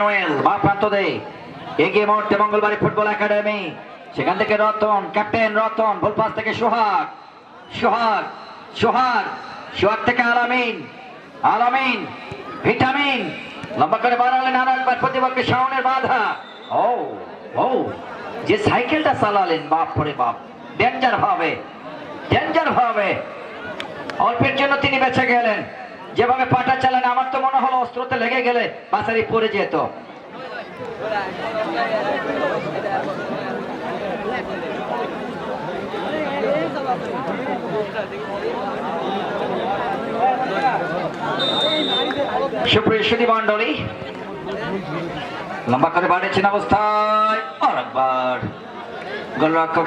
Noel বা প্রান্ত এগিয়ে মুহূর্তে মঙ্গলবাড়ি ফুটবল একাডেমি। সেখান থেকে Ratan, captain Ratan ball pass থেকে সোহাগ। সোহাগ সোহাগ সোহাগ থেকে আলামিন আলামিন, ভিটামিন। লম্বা করে বাড়ালেন আর একবার শাওনের বাধা। ও ও, যে সাইকেলটা চালালেন, বাপ পরে বাপ। ডেঞ্জার হবে ডেঞ্জার হবে। অল্পের জন্য তিনি বেঁচে গেলেন। যেভাবে পাটা চালান, আমার তো মনে হলো অস্ত্রতে লেগে গেলে বাসারি পড়ে যেত। সুপ্রিয় মন্ডলী লম্বা করে বাড়িয়েছেন অবস্থায়। আর একবার গোলরক্ষক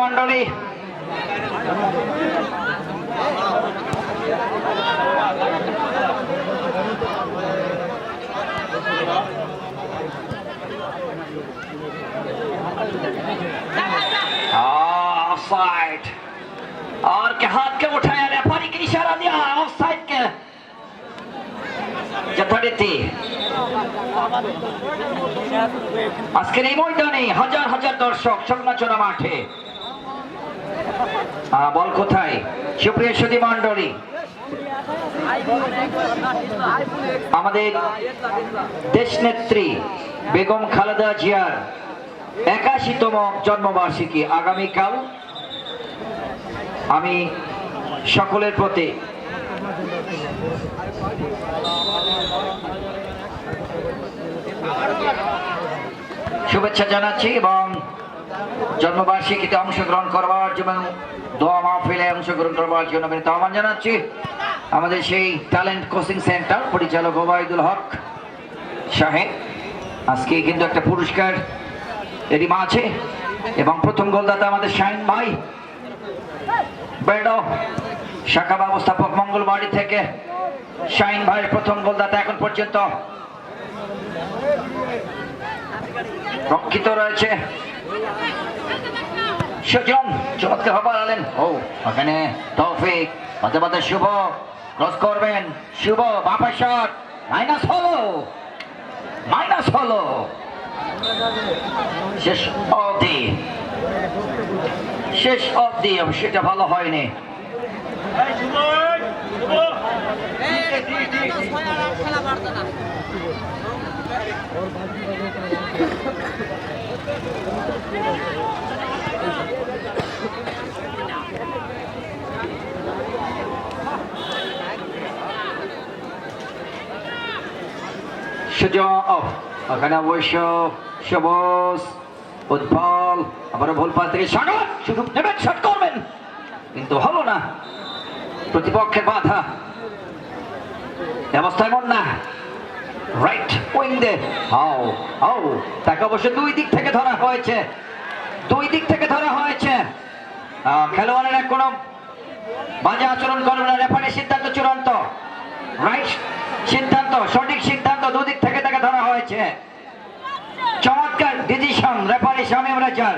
মন্ডলী ऑफसाइड और के हाथ के उठाया रेफरी के इशारा दिया ऑफसाइड के যথারীতি আজকের এই ময়দানে হাজার হাজার দর্শক চকনাচনা মাঠে আহ, বল কোথায় সুপ্রিয় সুদী মন্ডলী আমাদের দেশ নেত্রী বেগম খালেদা জিয়ার একাশিতম জন্মবার্ষিকী আগামীকাল। আমি সকলের প্রতি শুভেচ্ছা জানাচ্ছি এবং জন্মবার্ষিকীতে অংশগ্রহণ করবার জন্য দোয়া মাহফিলে অংশগ্রহণ করবার জন্য আমি আহ্বান জানাচ্ছি। আমাদের সেই ট্যালেন্ট কোচিং সেন্টার পরিচালক ওবায়দুল হক সাহেব। আজকে কিন্তু একটা পুরস্কার এরই মা আছে এবং প্রথম গোলদাতা আমাদের শাহিন ভাই। বেডো, শাখা ব্যবস্থাপক মঙ্গলবাড়ি থেকে শাহিন ভাইয়ের প্রথম গোলদাতা এখন পর্যন্ত। রক্ষিত রয়েছে। সুজন, চমৎকার হবার আলেন। ও, ওখানে তৌফিক। পাতে পাতে শুভ ক্রস করবেন। শুভ বাপা শট। মাইনাস হলো। মাইনাস হলো। শেষ অবধি। শেষ অবধি। সেটা ভালো হয়নি। খেলা অবশ্য আবারও ভুল থেকে শুধু নেবেন শট করবেন। কিন্তু হলো না, প্রতিপক্ষের বাধা। ব্যবস্থা এমন না। রাইট হাও হাও, তাকে অবশ্য দুই দিক থেকে ধরা হয়েছে। দুই দিক থেকে ধরা হয়েছে। খেলোয়াড়েরা কোনো বাজে আচরণ করবে না, রেফারির সিদ্ধান্ত চূড়ান্ত। সিদ্ধান্ত, সঠিক সিদ্ধান্ত দুদিক থেকে তাকে ধরা হয়েছে। চমৎকার ডিসিশন রেফারি শামীম রেজাল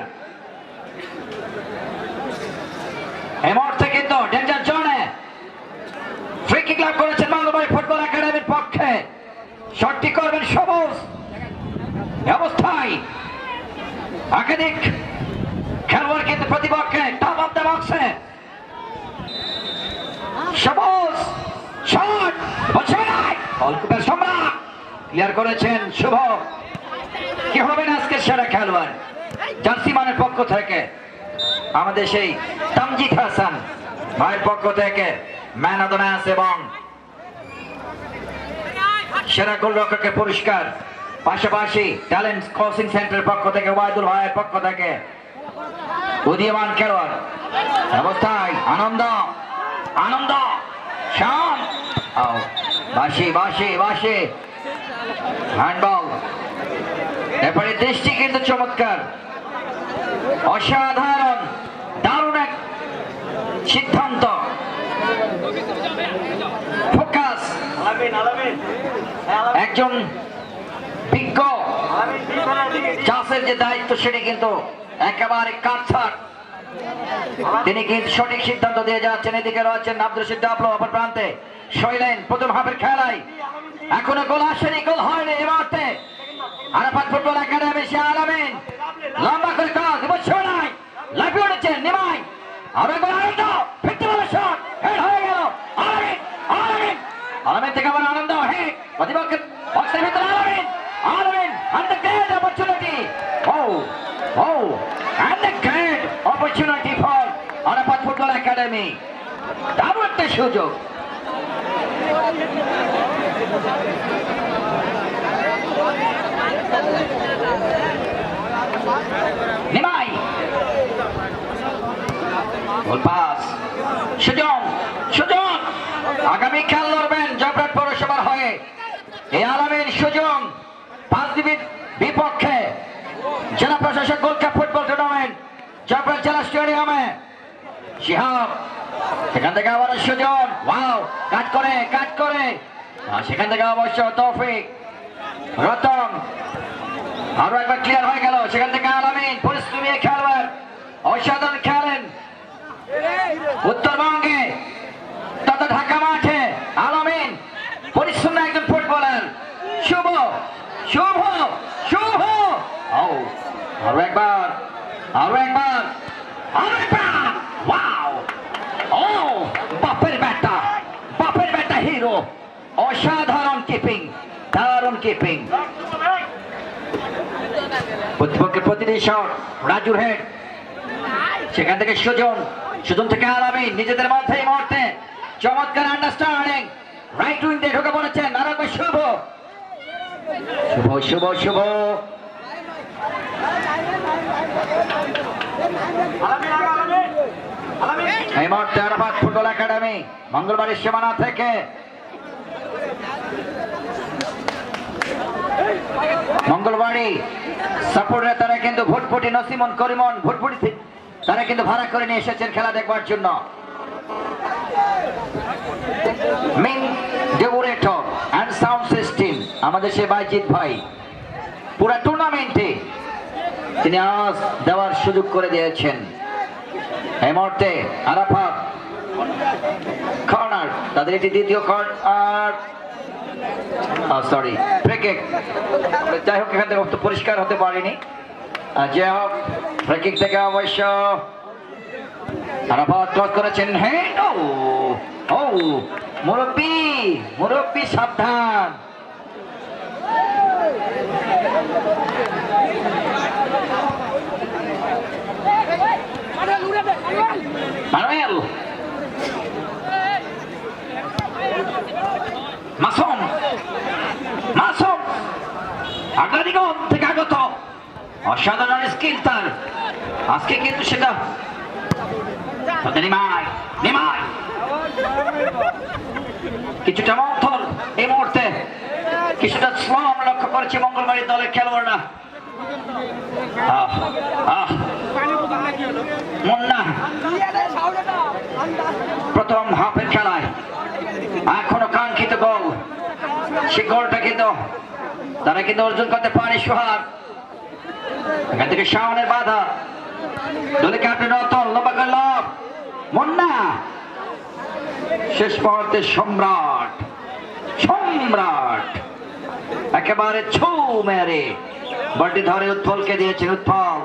এই কিন্তু ডেঞ্জার জোনে ফ্রি কিক লাভ করেছেন মঙ্গলবাড়ি ফুটবল একাডেমির পক্ষে। শটটি করবেন সবুজ। অবস্থায় একাধিক খেলোয়াড় কিন্তু প্রতিপক্ষে টপ অফ দ্য বক্সে সবুজ শট বলছে নাই সম্রাট ক্লিয়ার করেছেন, শুভ। কি হবেন আজকের সেরা খেলোয়াড়? জার্সি মানের পক্ষ থেকে, আমাদের সেই তামজিদ হাসান ভাইয়ের পক্ষ থেকে ম্যান অফ দ্য ম্যাচ এবং সেরা গোলরক্ষকের পুরস্কার। পাশাপাশি ট্যালেন্ট কোচিং সেন্টারের পক্ষ থেকে ওয়াইদুল ভাইয়ের পক্ষ থেকে উদীয়মান খেলোয়াড়। অবস্থায় আনন্দ আনন্দ আও। বাসি বাসি বাসি হ্যান্ডবল এরপরে দৃষ্টি কিন্তু চমৎকার। অসাধারণ, দারুণ এক সিদ্ধান্ত। ফোকাস। একজন বিজ্ঞ। চাষের যে দায়িত্ব, সেটি কিন্তু একেবারে কাটছাট। তিনি কিন্তু সঠিক সিদ্ধান্ত দিয়ে যাচ্ছেন। এদিকে রয়েছেন আব্দুল সিদ্ধাপ্ল অপর প্রান্তে। শৈলেন প্রথম হাফের খেলায়। এখনও গোল আসেনি, গোল হয়নি এই মুহূর্তে। আরাফাত ফুটবল একাডেমি সে আলামিন। লম্বা করে কাজ বুঝছ নাই। লাফিয়ে উঠেছেন নিমাই। আর একবার আনন্দ। ফিরতে পারল শট। হেড হয়ে গেল। আলামিন আলামিন। আলামিন থেকে আবার আনন্দ হে প্রতিপক্ষের বক্সের ভিতরে আলামিন। আলামিন and the great opportunity oh oh and the great opportunity for Arafat football academy. দারুণ একটা সুযোগ। Nimai goal pass. Sujan Sujan. আগামী খেল লড়বেন জয়পুরহাট পৌরসভার হয়ে। এই আলামের সুজন, পাঁচ দিবির বিপক্ষে জেলা প্রশাসক gold cup football tournament Joypurhat জেলা স্টেডিয়ামে। শিহাব সেখান থেকে আবার সুজন। ওয়াও কাজ করে, কাট করে। সেখান থেকে অবশ্য তৌফিক। রতন, আরও একবার ক্লিয়ার হয়ে গেল। সেখান থেকে আলামিন পরিশ্রমী খেলবার অসাধারণ খেলেন। উত্তরবঙ্গে, তথা ঢাকা মাঠে আলামিন পরিশ্রমী একজন ফুটবলার শুভ শুভ শুভ ও আরও একবার আরও একবার আরও একবার ওয়াও ও বাপের ব্যাটা বাপের ব্যাটা হিরো অসাধারণ কিপিং দারুণ কিপিং প্রতিটি রাজুর হেড সেখান থেকে সুজন। সুজন থেকে আলামী, নিজেদের মধ্যে এই মুহূর্তে চমৎকার আন্ডারস্ট্যান্ডিং রাইট উইং দিয়ে ঢুকে পড়েছেন নারায়ণ শুভ। শুভ শুভ শুভ। এই মুহূর্তে আরাফাত ফুটবল একাডেমি মঙ্গলবারের সীমানা থেকে। মঙ্গলবাড়ি সাপোর্টরা তারা কিন্তু ভুটভুটি নসিমন করিমন ভুটভুটি থে- তারা কিন্তু ভাড়া করে নিয়ে এসেছেন খেলা দেখবার জন্য। Main decorator and sound system, আমাদের সে বাইজিৎ ভাই। পুরো টুর্নামেন্টে তিনি আওয়াজ দেওয়ার সুযোগ করে দিয়েছেন। এই মুহূর্তে আরাফাত কর্নার, তাদের এটি দ্বিতীয় কর্নার। সরি ব্রেকিং যাই হোক, এখান থেকে পরিষ্কার হতে পারিনি। যাই হোক ফ্রেকিক থেকে অবশ্য আরাফাত ক্রস করেছেন। হ্যাঁ ও, মুরব্বি মুরব্বি সাবধান মানুয়েল মাসুম মাসুম আগ্রাদিগণ থেকে আগত। অসাধারণ স্কিল তার। আজকে কিন্তু সেটা কিছুটা মন্থর এই মুহূর্তে, কিছুটা আমরা লক্ষ্য করেছি মঙ্গলবাড়ির দলের খেলোয়াড়রা। মুন্না, প্রথম হাফের খেলায়। এখনও কাঙ্ক্ষিত গোল সে গোলটা কিন্তু তারা কিন্তু অর্জন করতে পারে সোহাগ। এখান থেকে শাওনের বাধা। দলে ক্যাপ্টেন রতন লম্বা করল মুন্না। শেষ মুহূর্তে সম্রাট। সম্রাট। একেবারে ছৌ মেরে বলটি ধরে উৎপলকে দিয়েছেন উৎপল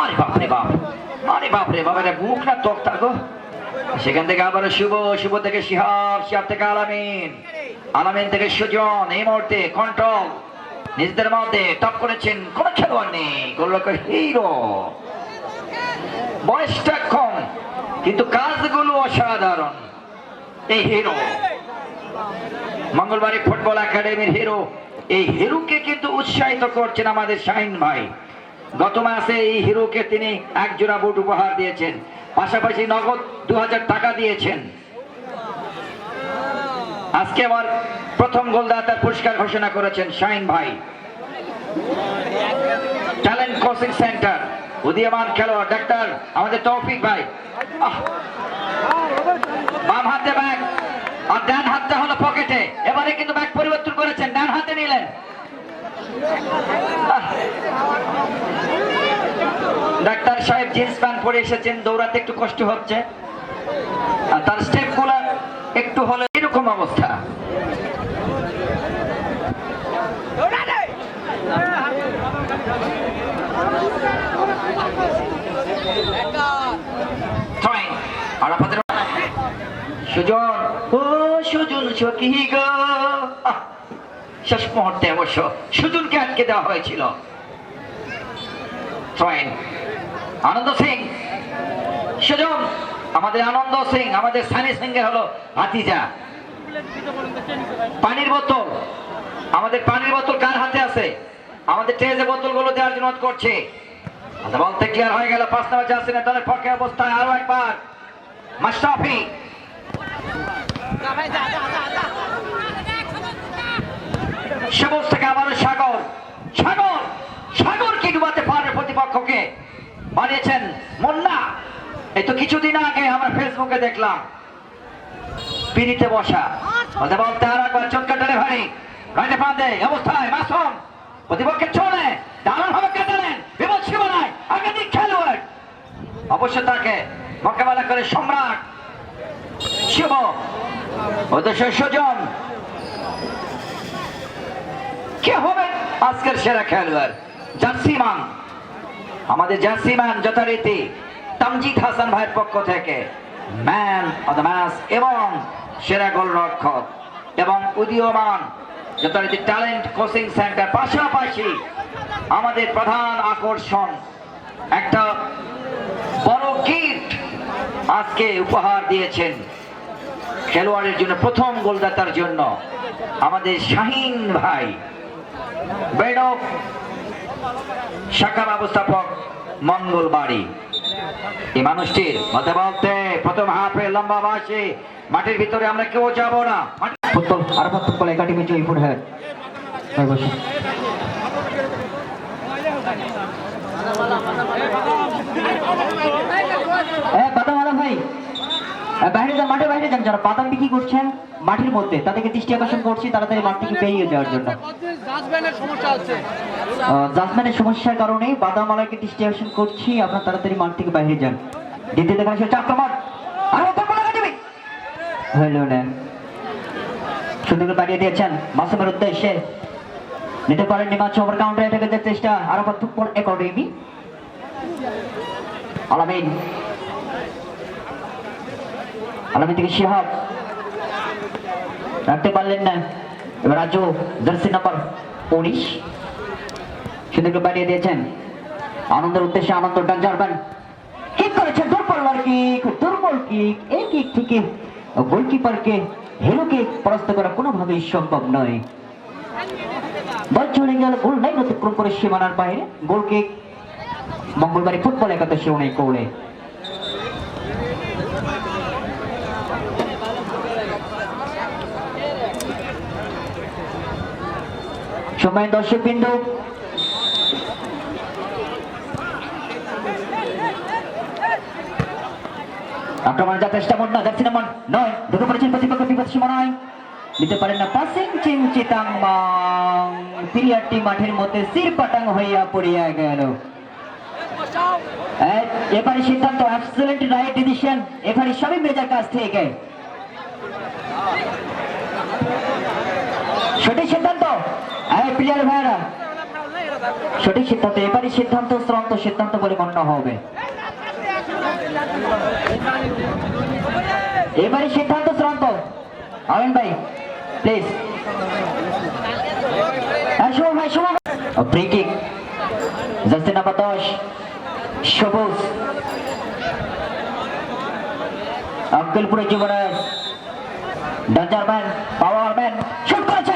আরে বাপরে বাপ। আরে বাপরে বাপ, এটা মুখ না তক্তা গো। সেখান থেকে আবার শুভ শুভ থেকে শিহাব শিহাব থেকে আলামিন। আলামিন থেকে সুজন এই মুহূর্তে কন্ট্রোল নিজেদের মধ্যে টপ করেছেন কোন খেলোয়াড় নেই, গোলরক্ষক হিরো বয়সটা কম, কিন্তু কাজগুলো অসাধারণ। এই হিরো মঙ্গলবারে ফুটবল একাডেমির হিরো এই হিরোকে কিন্তু উৎসাহিত করছেন আমাদের শাহিন ভাই। গত মাসে এই হিরোকে তিনি এক জোড়া বুট উপহার দিয়েছেন। পাশাপাশি নগদ দু হাজার টাকা দিয়েছেন। আজকে আবার প্রথম গোলদাতার পুরস্কার ঘোষণা করেছেন শাহিন ভাই। ট্যালেন্ট কোচিং সেন্টার উদীয়মান খেলোয়াড়, ডাক্তার আমাদের তৌফিক ভাই। বাম হাতে ব্যাগ, আর ডান হাতটা হলো পকেটে। এবারে কিন্তু ব্যাগ পরিবর্তন করেছেন, ডান হাতে নিলেন। ডাক্তার সাহেব জিন্স প্যান্ট পরে এসেছেন, দৌড়াতে একটু কষ্ট হচ্ছে। আর তার স্টেপগুলা একটু হলে এরকম অবস্থা। সুজন, ও শেষ মুহূর্তে অবশ্য সুজনকে আটকে দেওয়া হয়েছিল। আনন্দ সিং, সুজন, আমাদের আনন্দ সিং, আমাদের সানি সিং হলো হাতিজা পানির বোতল। আমাদের পানির বোতল কার হাতে আছে? আমাদের ট্রেজে বোতলগুলো দেওয়ার জন্য করছে। আচ্ছা, বলতে ক্লিয়ার হয়ে গেল পাঁচ নাম্বার জার্সি দলের পক্ষে অবস্থায় আরও একবার। মাস্টাফি সবুজ থেকে আবারও সাগর। সাগর! সাগর কি ডুবাতে পারবে প্রতিপক্ষকে? বানিয়েছেন মুন্না। এই তো কিছুদিন আগে আমরা ফেসবুকে দেখলাম। পিড়িতে বসা। বলতে বলতে আর একবার চোটকা ডেলিভারি রাইতে প্রান্তে অবস্থায় মাসুম প্রতিপক্ষের চলে দারুণ ভাবে কাটালেন বিপদ সীমানায় একাধিক খেলোয়াড়। অবশ্য তাকে মোকাবেলা করে সম্রাট শিব। উদ্দেশ্য সুজন। কে হবে আজকের সেরা খেলোয়াড়? জার্সিমান আমাদের জার্সিমান যথারীতি তামজিদ হাসান ভাইয়ের পক্ষ থেকে। ম্যান অফ দ্য ম্যাচ এবং সেরা গোলরক্ষক এবং উদীয়মান যথারীতি ট্যালেন্ট কোচিং সেন্টার পাশাপাশি আমাদের প্রধান আকর্ষণ একটা বড় গিফট আজকে উপহার দিয়েছেন খেলোয়াড়ের জন্য, প্রথম গোলদাতার জন্য আমাদের শাহিন ভাই। বেড়ক শাখা ব্যবস্থাপক মঙ্গলবাড়ি। এই মানুষটির মতে বলতে প্রথম হাফে লম্বা বাসে মাটির ভিতরে আমরা কেউ যাব না। ফুটবল, আর ফুটবল, একাডেমি জয়পুর হ্যাঁ। ভাই। বাইরে যান, মাঠে বাইরে যান যারা। বাদাম বিক্রি করছেন মাঠের মধ্যে, তাদেরকে দৃষ্টি আকর্ষণ করছি, তাড়াতাড়ি মাঠ থেকে বেরিয়ে যাওয়ার জন্য। জাসম্যানের সমস্যার কারণে বাদামালাকে দৃষ্টি আকর্ষণ করছি, আপনার তাড়াতাড়ি মাঠ থেকে বাইরে যান। দ্বিতীয় দেখা যাচ্ছে আক্রমণ আর ফুটবল একাডেমি হলো না। সুন্দর পাঠিয়ে দিয়েছেন মাসুমের উদ্দেশ্যে। নিতে পারেন নিমাচ ওভার কাউন্টার অ্যাটাকের চেষ্টা। আরও ফুটবল একাডেমি আলামিন। আলামিন থেকে শিহাব রাখতে পারলেন না। এবার রাজু জার্সি নাম্বার উনিশ। সুন্দরকে বাড়িয়ে দিয়েছেন। আনন্দের উদ্দেশ্যে আনন্দ ডান জারবেন কিক করেছেন দুর্বল কিক দুর্বল কিক। এই কিক থেকে গোলকিপারকে হেলুকে পরাস্ত করা কোনোভাবেই সম্ভব নয়। বল চলে গেল, গোল নাই, অতিক্রম করে সীমানার বাইরে। গোল মঙ্গলবারে ফুটবল একাদশে অনেক কৌড়ে সময় দর্শক বিন্দু আক্রমণ যা চেষ্টা মন না যাচ্ছে না মন নয় ঢুকে পড়েছেন প্রতিপক্ষ বিপদ সীমানায় দিতে পারেন না পাসিং চিং চিতাং মাং। পিরিয়ারটি মাঠের মধ্যে সির পাটাং হইয়া পড়িয়া গেল। এবারে সিদ্ধান্ত অ্যাবসলিউট রাইট ডিসিশন এবারে সবই মেজার কাছ থেকে। সঠিক সিদ্ধান্ত? ভাইরা সঠিক সিদ্ধান্ত, এবারই সিদ্ধান্ত, শ্রান্ত সিদ্ধান্ত বলে গণ্য হবে। এবারই সিদ্ধান্ত চূড়ান্ত আমিন ভাই প্লিজ শুভ ভাই সবুজ। আক্কেলপুরের যুবরাজ শুট করেছেন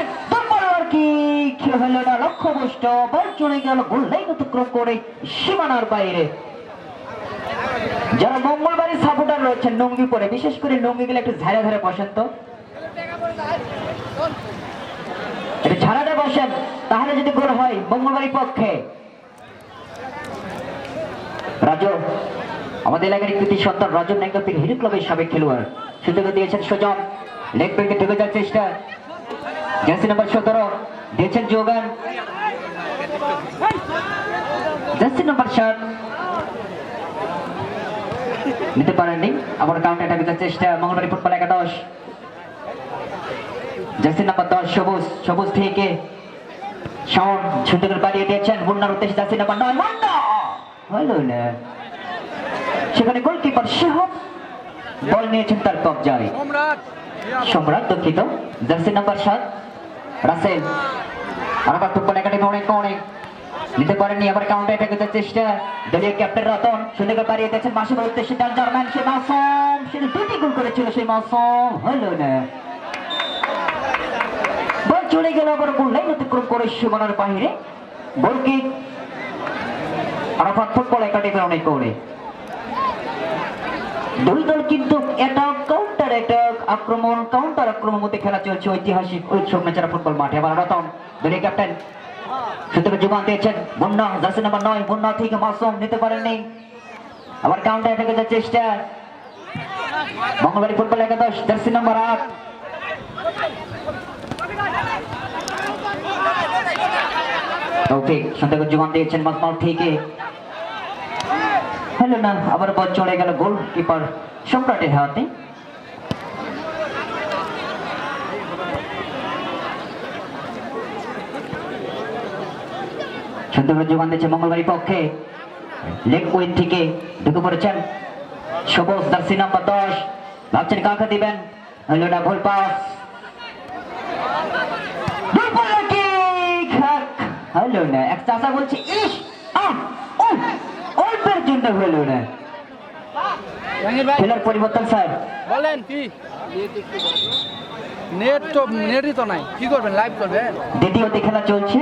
দুর্বল কি খেল হলো না, লক্ষ্যভ্রষ্ট, বল চলে গেল, গোল লাইন অতিক্রম করে সীমানার বাইরে। যারা মঙ্গলবারের সাপোর্টার রয়েছেন নঙ্গি পরে, বিশেষ করে নঙ্গি গেলে একটু ঝাড়ে ঝাড়ে বসেন তো। একটু ঝাড়াতে বসেন, তাহলে যদি গোল হয়, মঙ্গলবারের পক্ষে। রাজু, আমাদের এলাকার কৃতি সন্তান রাজু নাইকা থেকে হিরো ক্লাবের সাবেক খেলোয়াড়। সুযোগ দিয়েছেন সুজন। লেগ ব্রেকে ঢুকে যাওয়ার চেষ্টা। জার্সি নাম্বার সতেরো। দিয়েছেন যোগান জার্সি নাম্বার সাত নিতে পারেননি। আবার কাউন্টার অ্যাটাকে যাওয়ার চেষ্টা মঙ্গলবাড়ি ফুটবল একাদশ। জার্সি নাম্বার দশ, সবুজ। সবুজ থেকে শাওন সুন্দর বাড়িয়ে দিয়েছেন। মুন্নার উদ্দেশ্যে জার্সি নাম্বার নয়, মুন্না! হলো না। সেখানে গোলকিপার শেহব। বল নিয়েছেন তার কবজায়। সম্রাট দুঃখিত। জার্সি নাম্বার সাত। রাসেল। আবার ফুটবল একাডেমি অনেক অনেক নিতে পারেননি, আবার কাউন্টার অ্যাটাকের চেষ্টা। দলীয় ক্যাপ্টেন রতন সুন্দর করে বাড়িয়ে দিয়েছেন মাসুমের উদ্দেশ্যে ডান জার্মান সে মাসুম, সে দুটি গোল করেছিল সেই মাসুম হলো না। বল চলে গেল, আবার গোল লাইন অতিক্রম করে সীমানার বাহিরে। Goal kick Arafat football academy অনেক করে দুই দল কিন্তু অ্যাটাক কাউন্টার অ্যাটাক আক্রমণ কাউন্টার আক্রমণ মধ্যে খেলা চলছে ঐতিহাসিক উৎসব মেচারা ফুটবল মাঠে। আবার রতন ক্যাপ্টেন সুতরাং দিয়েছেন, মুন্না, জার্সি নাম্বার নয় থেকে মাসুম নিতে পারেননি। আবার কাউন্টার অ্যাটাকের যে চেষ্টা মঙ্গলবাড়ি ফুটবল একাদশ আট। থেকে না, আবার চলে গেল গোল কিপার সম্রাটের হাতে। সুন্দর যোগান দিচ্ছে মঙ্গলবাড়ি পক্ষে। লেগ উইন থেকে ঢুকে পড়েছেন সবুজ দার্সি নাম্বার দশ। ভাবছেন কাকে দিবেন? হলো না ভুল পাস হলো না এক চাষা বলছে ইস! অল্পের জন্য হলো না খেলার পরিবর্তন স্যার। বলেন কি? নেট তো নেটই তো নাই। কি করবেন? লাইভ করবেন? দ্বিতীয়তে খেলা চলছে।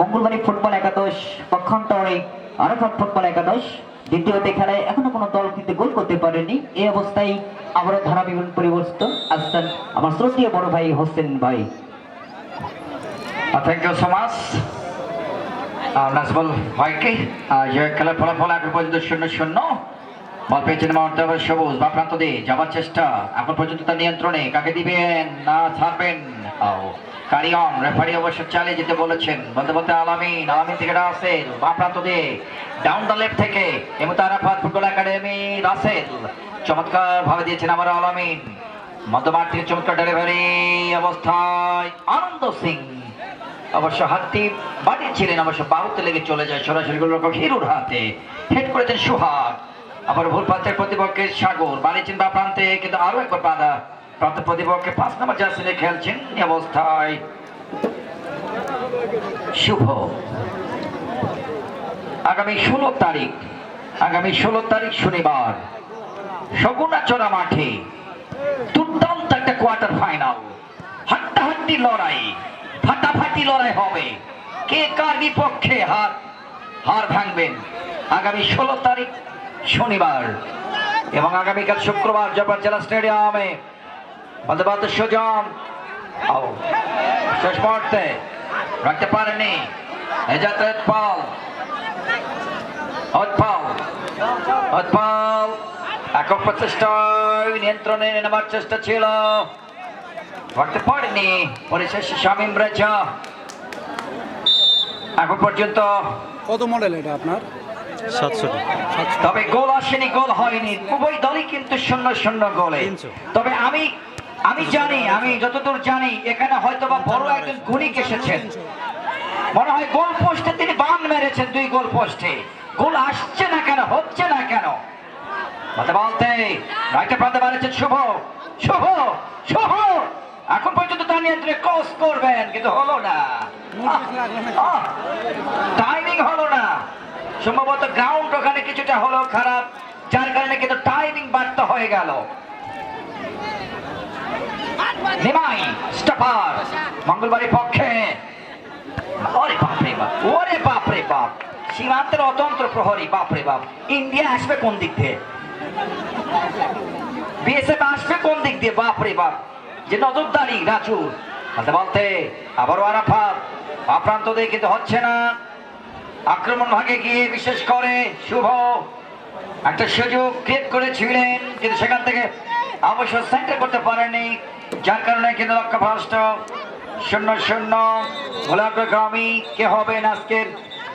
মঙ্গলবাড়ি ফুটবল একাদশ, পক্ষান্তরে আরফাত ফুটবল একাদশ। দ্বিতীয়তে খেলায় এখনও কোনো দল কিন্তু গোল করতে পারেনি। এই অবস্থায় আবারও ধারা বিভিন্ন পরিবর্তন। আসছেন আমার শ্রদ্ধীয় বড় ভাই হোসেন ভাই। Thank you so much Nazbul ভাইকে যে খেলার ফলাফল এখন পর্যন্ত শূন্য শূন্য। বল পেয়েছেন সবুজ, বা প্রান্ত দিয়ে যাবার চেষ্টা। এখন পর্যন্ত তার নিয়ন্ত্রণে কাকে দিবেন? না, ছাড়বেন। কারিয়ন রেফারি অবশ্য চালিয়ে যেতে বলেছেন। বলতে বলতে আলামিন আলামিন থেকে রাসেল বা প্রান্ত দিয়ে ডাউন দ্য লেফট থেকে এবং তারাফাত ফুটবল একাডেমি রাসেল। চমৎকার ভাবে দিয়েছেন আমার আলামিন। মধ্যমাঠ থেকে চমৎকার ডেলিভারি অবস্থায় আনন্দ সিং। অবশ্য হাতটি বাড়িয়েছিলেন অবশ্য বাহুতে লেগে চলে যায় সরাসরি গোলরক্ষক হিরুর হাতে। হেড করেছেন সুহাগ। আবার ভুল প্রান্তের প্রতিপক্ষের সাগর। বাড়িয়েছেন বা প্রান্তে, কিন্তু আরও একবার বাধা। প্রান্ত প্রতিপক্ষে পাঁচ নম্বর জার্সিতে খেলছেন অবস্থায় শুভ। আগামী ষোলো তারিখ, আগামী ষোলো তারিখ শনিবার সগুনাচড়া মাঠে দুর্দান্ত একটা কোয়ার্টার ফাইনাল। হাড্ডাহাড্ডি লড়াই, ফাটাফাটি লড়াই হবে। কে কার বিপক্ষে হার হার ভাঙবেন? আগামী ষোলো তারিখ শনিবার এবং আগামীকাল শুক্রবার জব্বার জেলা স্টেডিয়ামে বলতে সুজন। শেষ মুহূর্তে রাখতে পারেনি নিয়ন্ত্রণে নেবার চেষ্টা ছিল। এখন পর্যন্ত কত মডেল এটা আপনার? তবে গোল আসেনি গোল হয়নি। উভয় দলই কিন্তু শূন্য শূন্য গোলে। তবে আমি আমি জানি আমি যতদূর জানি এখানে হয়তো বা বড় একজন গুণিক এসেছেন। মনে হয় গোল পোস্টে তিনি বান মেরেছেন দুই গোল পোস্টে। গোল আসছে না কেন হচ্ছে না কেন? বলতে বলতে রাইটে প্রান্তে মারেছেন শুভ। শুভ শুভ! এখন পর্যন্ত তার নিয়ন্ত্রণে ক্রস করবেন কিন্তু হলো না। টাইমিং হলো না। সম্ভবত গ্রাউন্ড ওখানে কিছুটা হলো খারাপ, যার কারণে কিন্তু টাইমিং বাড়তে হয়ে গেল। মঙ্গলবারের পক্ষে। বাপরে বাপ বাপরে বাপ সীমান্তের অতন্ত্র বাপরে বাপ ইন্ডিয়া আসবে কোন দিক দিয়ে? আসবে কোন দিক দিয়ে? বাপরে বাপ। যে বলতে বলতে আপ্রান্ত দিয়ে কিন্তু হচ্ছে না। আক্রমণ ভাগে গিয়ে বিশেষ করে শুভ একটা সুযোগ ক্রিয়েট করেছিলেন, কিন্তু সেখান থেকে অবশ্য সেন্টার করতে পারেননি যার কারণে কিন্তু লক্ষ্যভ্রষ্ট শূন্য শূন্য গোলাগ্রগামী কে হবেন আজকের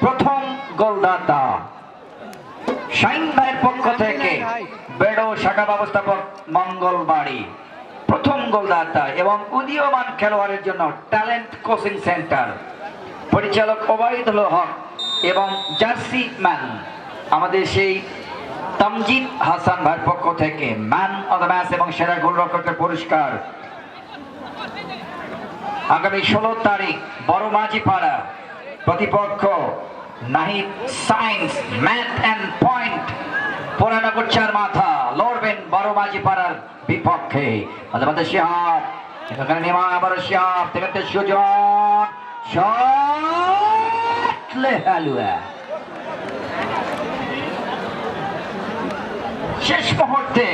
প্রথম গোলদাতা? শাইন ভাইয়ের পক্ষ থেকে বেড়ো শাখা ব্যবস্থাপক মঙ্গলবাড়ি, প্রথম গোলদাতা এবং উদীয়মান খেলোয়াড়ের জন্য ট্যালেন্ট কোচিং সেন্টার পরিচালক ওবায়দুল হক এবং জার্সি ম্যান, আমাদের সেই তামজিদ হাসান ভাইয়ের পক্ষ থেকে, ম্যান অফ দ্য ম্যাচ এবং সেরা গোলরক্ষকের পুরস্কার। আগামী ষোলো তারিখ, বড় মাঝি পাড়া প্রতিপক্ষ Nahid science math and point Puranagar চার মাথা, লড়বেন বড় মাঝি পাড়ার বিপক্ষে। মাঝে শিহাব, এখানে নেমা আবার সুজন শট লেহালুয়া শেষ মুহূর্তে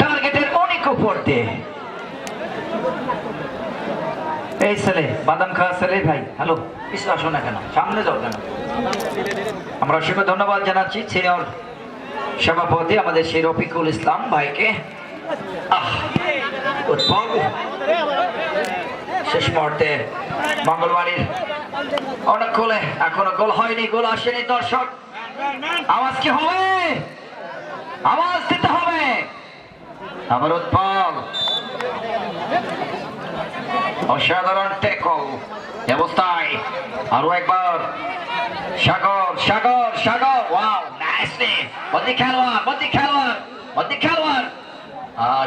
টার্গেটের অনেক উপর এই ছেলে, বাদাম খাওয়া ছেলে ভাই, হ্যালো, কিছু আসো না কেন? সামনে যাও কেন? আমরা অসংখ্য ধন্যবাদ জানাচ্ছি সিনিয়র সভাপতি, আমাদের সেই রফিকুল ইসলাম ভাইকে। শেষ মুহূর্তে মঙ্গলবাড়ির অনেক গোলে, এখনও গোল হয়নি, গোল আসেনি দর্শক। আওয়াজ কি হবে? আওয়াজ দিতে হবে। আমার উৎপল। অসাধারণ টেকল অবস্থায় আরও একবার। সাগর সাগর সাগর। ওয়াও নাইসলি বদি খেলোয়াড় বদি খেলোয়াড় খেলোয়াড়।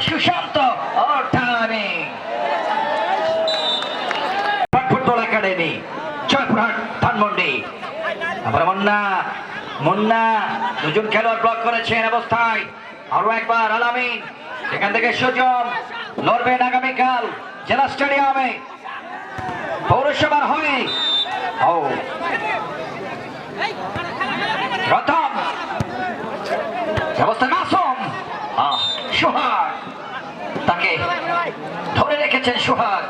সুশান্ত ও ফুটবল একাডেমি ধানমন্ডি। মন্না দুজন খেলোয়াড় ব্লক করেছেন অবস্থায়। আরও একবার আলামিন, সেখান থেকে সুজন লড়বেন আগামীকাল জেলা স্টেডিয়ামে। পৌরসভার হয়ে রতন অবস্থা মাসুম আহ, সোহাগ তাকে ধরে রেখেছেন সোহাগ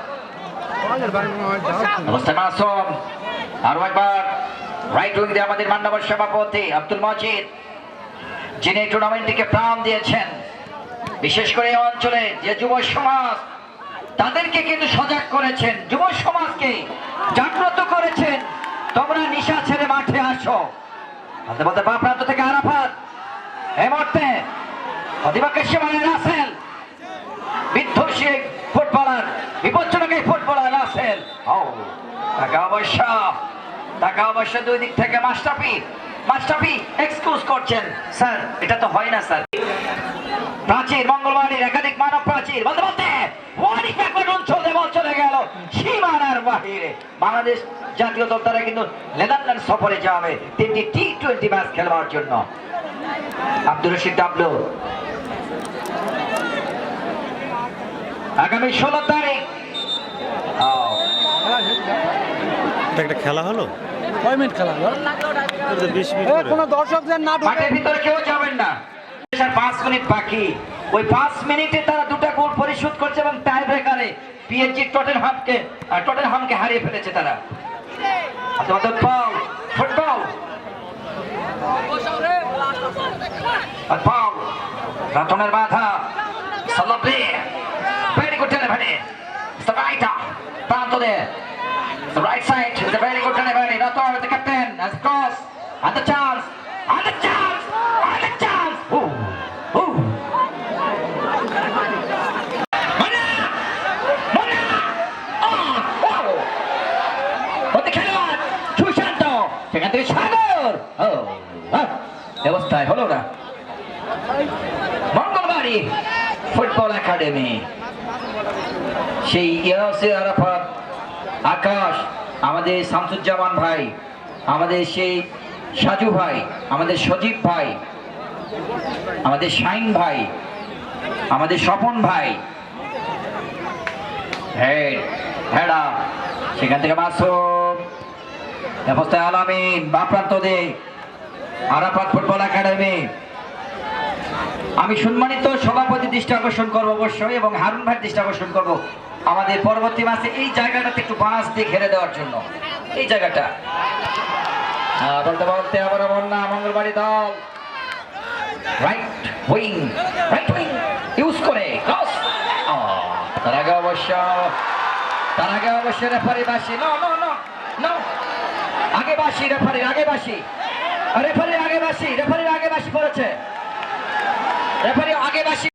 আমাদের সভাপতি আব্দুল মজিদ, যিনি টুর্নামেন্টটিকে প্রাণ দিয়েছেন। বিশেষ করে এই অঞ্চলে যে যুব সমাজ, তাদেরকে কিন্তু সজাগ করেছেন। যুব সমাজকে জাগ্রত করেছেন। তোমরা নিশা ছেড়ে মাঠে আসো। বলতে বলতে বা প্রান্ত থেকে আরাফাত। এই মুহূর্তে অধিবাকের সীমানে রাসেল, বিধ্বংসী ফুটবলার, বিপজ্জনক এই ফুটবলার রাসেল ও টাকা অবশ্য টাকা অবশ্য দুই দিক থেকে মাস্টারপি মাস্টারপি এক্সকিউজ করছেন। স্যার এটা তো হয় না স্যার। প্রাচীর মঙ্গলবাড়ির একাধিক মানব প্রাচীর। বলতে বলতে অনেক অঞ্চল দেবল চলে গেল সীমানার বাহিরে। বাংলাদেশ জাতীয় দল তারা কিন্তু নেদারল্যান্ড সফরে যাবে তিনটি টি টোয়েন্টি ম্যাচ খেলবার জন্য। আব্দুর রশিদ ডাবলু। আগামী ষোলো তারিখ একটা খেলা হলো? কয় মিনিট খেলা হলো? কোনো দর্শকদের না মাঠের ভিতরে কেউ যাবেন না। পাঁচ মিনিট বাকি। ওই পাঁচ মিনিটে তারা দুটা গোল পরিশোধ করছে এবং টাই ব্রেকারে পিএনজি টটেন হামকে টটেন হামকে হারিয়ে ফেলেছে তারা। পাও ফুটবল আর পাও রতনের বাধা সলভে ভেরি গুড ডেলিভারি রাইটা প্রান্ত দিয়ে The right side is a very good delivery. Rathor, the captain, has cross. And the chance. And the chance. And the chance. Ooh. Ooh. Mona! Mona! Oh! Wow! ওতে খেলোয়াড় সুশান্ত সেখান থেকে সাগর ও আহ, ব্যবস্থায় হলো না মঙ্গলবাড়ি ফুটবল একাডেমি সেই ইয়াসে আরাফাত আকাশ, আমাদের শামসুজ্জামান ভাই, আমাদের সেই সাজু ভাই, আমাদের সজীব ভাই, আমাদের শাইন ভাই, আমাদের স্বপন ভাই, হেড সেখান থেকে মাসুম আলামিন বাপ্রান্ত দে আরাফাত ফুটবল একাডেমি। আমি সম্মানিত সভাপতি দৃষ্টি আকর্ষণ করব অবশ্যই এবং হারুন ভাই দৃষ্টি আকর্ষণ করব। আমাদের পরবর্তী মাসে এই জায়গাটাতে একটু বাঁশ দিয়ে ঘেরে দেওয়ার জন্য। এই জায়গাটা। বলতে বলতে আবার বন্যা মঙ্গলবাড়ি দল। আগে অবশ্য, তার আগে রেফারি বাসি। রেফারি আগে বাসি রেফারির রেফারি আগে বাসি।